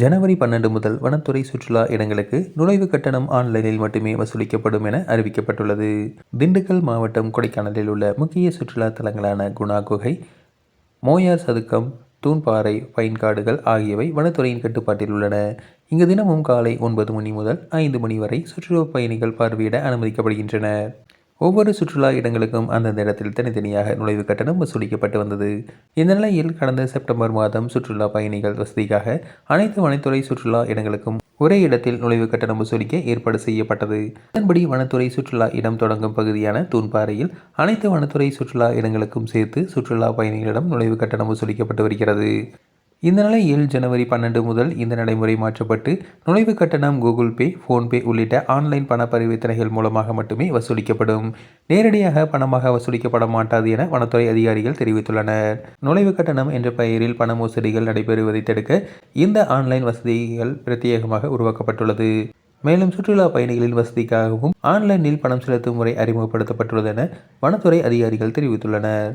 ஜனவரி பன்னெண்டு முதல் வனத்துறை சுற்றுலா இடங்களுக்கு நுழைவு கட்டணம் ஆன்லைனில் மட்டுமே வசூலிக்கப்படும் என அறிவிக்கப்பட்டுள்ளது. திண்டுக்கல் மாவட்டம் கொடைக்கானலில் உள்ள முக்கிய சுற்றுலா தலங்களான குணா குகை மோயார் சதுக்கம் தூண்பாறை பைன்காடுகள் ஆகியவை வனத்துறையின் கட்டுப்பாட்டில் உள்ளன. இங்கு தினமும் காலை ஒன்பது மணி முதல் ஐந்து மணி வரை சுற்றுலா பயணிகள் பார்வையிட அனுமதிக்கப்படுகின்றனர். ஒவ்வொரு சுற்றுலா இடங்களுக்கும் அந்தந்த இடத்தில் தனித்தனியாக நுழைவு கட்டணம் வசூலிக்கப்பட்டு வந்தது. இந்த நிலையில் கடந்த செப்டம்பர் மாதம் சுற்றுலா பயணிகள் வசதிக்காக அனைத்து வனத்துறை சுற்றுலா இடங்களுக்கும் ஒரே இடத்தில் நுழைவு கட்டணம் வசூலிக்க ஏற்பாடு செய்யப்பட்டது. அதன்படி வனத்துறை சுற்றுலா இடம் தொடங்கும் பகுதியான தூண்பாறையில் அனைத்து வனத்துறை சுற்றுலா இடங்களுக்கும் சேர்த்து சுற்றுலா பயணிகளிடம் நுழைவு கட்டணம் வசூலிக்கப்பட்டு வருகிறது. இந்த நிலையில் ஜனவரி பன்னெண்டு முதல் இந்த நடைமுறை மாற்றப்பட்டு நுழைவு கட்டணம் கூகுள் பே ஃபோன்பே உள்ளிட்ட ஆன்லைன் பண பரிவர்த்தனைகள் மூலமாக மட்டுமே வசூலிக்கப்படும். நேரடியாக பணமாக வசூலிக்கப்பட மாட்டாது என வனத்துறை அதிகாரிகள் தெரிவித்துள்ளனர். நுழைவு கட்டணம் என்ற பெயரில் பண மோசடிகள் நடைபெறுவதை தடுக்க இந்த ஆன்லைன் வசதிகள் பிரத்யேகமாக உருவாக்கப்பட்டுள்ளது. மேலும் சுற்றுலா பயணிகளின் வசதிக்காகவும் ஆன்லைனில் பணம் செலுத்தும் முறை அறிமுகப்படுத்தப்பட்டுள்ளது என வனத்துறை அதிகாரிகள் தெரிவித்துள்ளனர்.